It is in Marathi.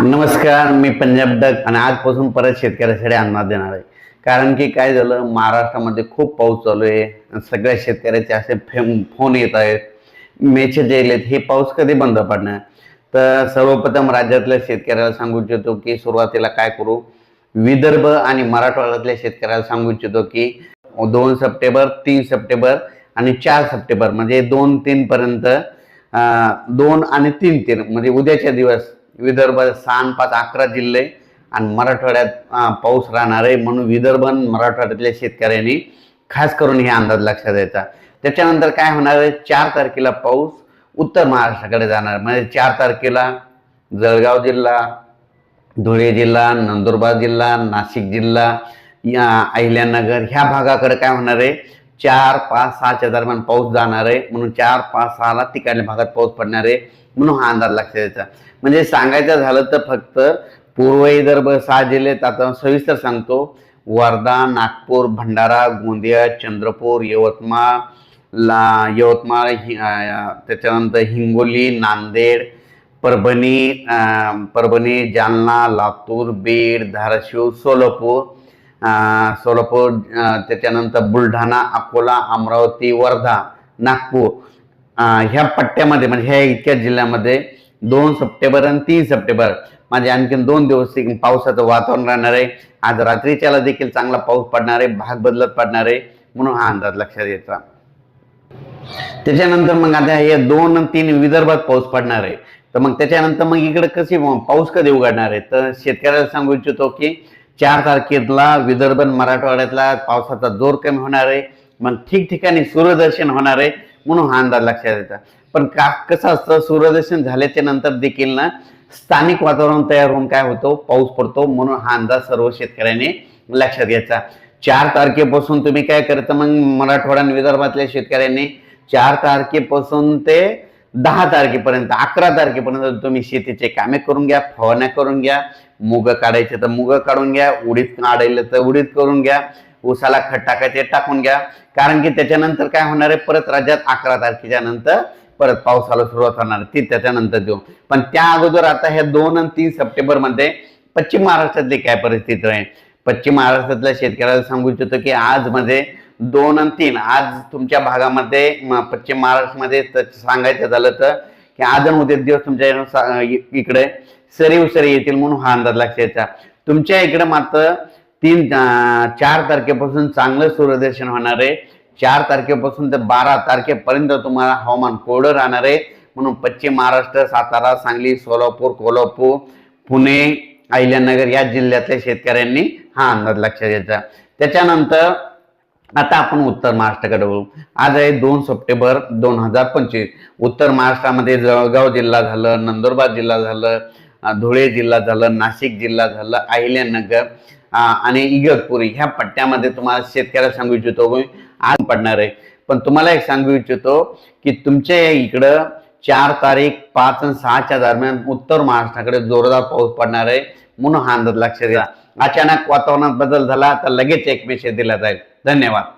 नमस्कार मी पंजाब डक आणि आजपासून परत शेतकऱ्यासाठी अन्न देणार आहे. कारण की काय झालं महाराष्ट्रामध्ये खूप पाऊस चालू आहे सगळ्या शेतकऱ्याचे असे फेम फोन येत आहेत. मेसेज आहेत हे पाऊस कधी बंद पडणार? तर सर्वप्रथम राज्यातल्या शेतकऱ्याला सांगू इच्छितो की सुरुवातीला काय करू? विदर्भ आणि मराठवाड्यातल्या शेतकऱ्याला सांगू इच्छितो की दोन सप्टेंबर तीन सप्टेंबर आणि चार सप्टेंबर म्हणजे दोन तीन पर्यंत दोन आणि तीन तीन म्हणजे उद्याच्या दिवस विदर्भ सहा पाच अकरा जिल्हे आणि मराठवाड्यात पाऊस राहणार आहे म्हणून विदर्भ आणि मराठवाड्यातल्या शेतकऱ्यांनी खास करून हे अंदाज लक्षात द्यायचा त्याच्यानंतर काय होणार आहे? चार तारखेला पाऊस उत्तर महाराष्ट्राकडे जाणार म्हणजे चार तारखेला जळगाव जिल्हा धुळे जिल्हा नंदुरबार जिल्हा नाशिक जिल्हा या अहिल्यानगर ह्या भागाकडे काय होणार आहे? चार पाच सहाच्या दरम्यान पाऊस जाणार आहे. म्हणून चार पाच सहाला तिकडल्या भागात पाऊस पडणार आहे. म्हणून हा अंदाज लक्षात द्यायचा म्हणजे सांगायचं झालं तर फक्त पूर्व विदर्भ सहा जिल्ह्यात आता सविस्तर सांगतो. वर्धा नागपूर भंडारा गोंदिया चंद्रपूर यवतमाळ ला यवतमाळ हि- त्याच्यानंतर हिंगोली नांदेड परभणी परभणी जालना लातूर बीड धाराशिव सोलापूर सोलापूर त्याच्यानंतर बुलढाणा अकोला अमरावती वर्धा नागपूर ह्या पट्ट्यामध्ये म्हणजे ह्या इतक्या जिल्ह्यामध्ये दोन सप्टेंबर आणि तीन सप्टेंबर म्हणजे आणखीन दोन दिवस पावसाचं वातावरण राहणार आहे. आज रात्रीच्याला देखील चांगला पाऊस पडणार आहे भाग बदलत पडणार आहे म्हणून हा अंदाज लक्षात यायचा त्याच्यानंतर मग आता हे दोन आणि तीन विदर्भात पाऊस पडणार आहे. तर मग त्याच्यानंतर मग इकडे कसे पाऊस कधी उघडणार आहे? तर शेतकऱ्याला सांगू इच्छितो की चार तारखेला विदर्भ मराठवाड्यातला पावसाचा जोर कमी होणार आहे. मग ठिकठिकाणी सूर्यदर्शन होणार आहे म्हणून हा अंदाज लक्षात येतात पण का कसं असतं सूर्यदर्शन झाल्याच्यानंतर देखील ना स्थानिक वातावरण तयार होऊन काय होतो? पाऊस पडतो म्हणून हा अंदाज सर्व शेतकऱ्यांनी लक्षात घ्यायचा. चार तारखेपासून तुम्ही काय करता मग मराठवाडा आणि विदर्भातल्या शेतकऱ्यांनी? चार तारखेपासून ते दहा तारखेपर्यंत अकरा तारखेपर्यंत तुम्ही शेतीचे कामे करून घ्या फवारण्या करून घ्या मुग काढायचे तर मुग काढून घ्या उडीद काढायला तर उडीद करून घ्या उसाला खत टाकायचे टाकून घ्या. कारण की त्याच्यानंतर काय होणार आहे परत राज्यात अकरा तारखेच्या नंतर परत पावसाला सुरुवात होणार ती त्याच्यानंतर देऊ. पण त्या अगोदर आता ह्या दोन आणि तीन सप्टेंबरमध्ये पश्चिम महाराष्ट्रातली काय परिस्थिती राहील पश्चिम महाराष्ट्रातल्या शेतकऱ्याला सांगू इच्छितो की आज मध्ये दोन आणि तीन. आज तुमच्या भागामध्ये पश्चिम महाराष्ट्रामध्ये सांगायचं झालं तर की आज आणि उद्या दिवस तुमच्या इकडे सरी उसरी येतील म्हणून हा अंदाज लक्षात तुमच्या इकडे मात्र तीन चार तारखेपासून चांगलं सूर्यदर्शन होणार आहे. चार तारखेपासून ते बारा तारखेपर्यंत तुम्हाला हवामान कोरडं राहणार आहे. म्हणून पश्चिम महाराष्ट्र सातारा सांगली सोलापूर कोल्हापूर पुणे अहिल्यानगर या जिल्ह्यातल्या शेतकऱ्यांनी हा अंदाज लक्षात घ्यायचा त्याच्यानंतर आता आपण उत्तर महाराष्ट्राकडे वळू. आज आहे दोन सप्टेंबर दोन हजार पंचवीस. उत्तर महाराष्ट्रामध्ये जळगाव जिल्हा झालं नंदुरबार जिल्हा झालं धुळे जिल्हा झालं नाशिक जिल्हा झालं अहिल्यानगर आणि इगतपुरी. ह्या पट्ट्यामध्ये तुम्हाला शेतकऱ्याला सांगू इच्छितो आज पडणार आहे. पण तुम्हाला एक सांगू इच्छितो की तुमच्या इकडं चार तारीख पाच आणि सहाच्या दरम्यान उत्तर महाराष्ट्राकडे जोरदार पाऊस पडणार आहे. म्हणून हा अंदाज लक्षात घ्या. अचानक वातावरणात बदल झाला तर लगेच एक मेसेज दिला जाईल. धन्यवाद.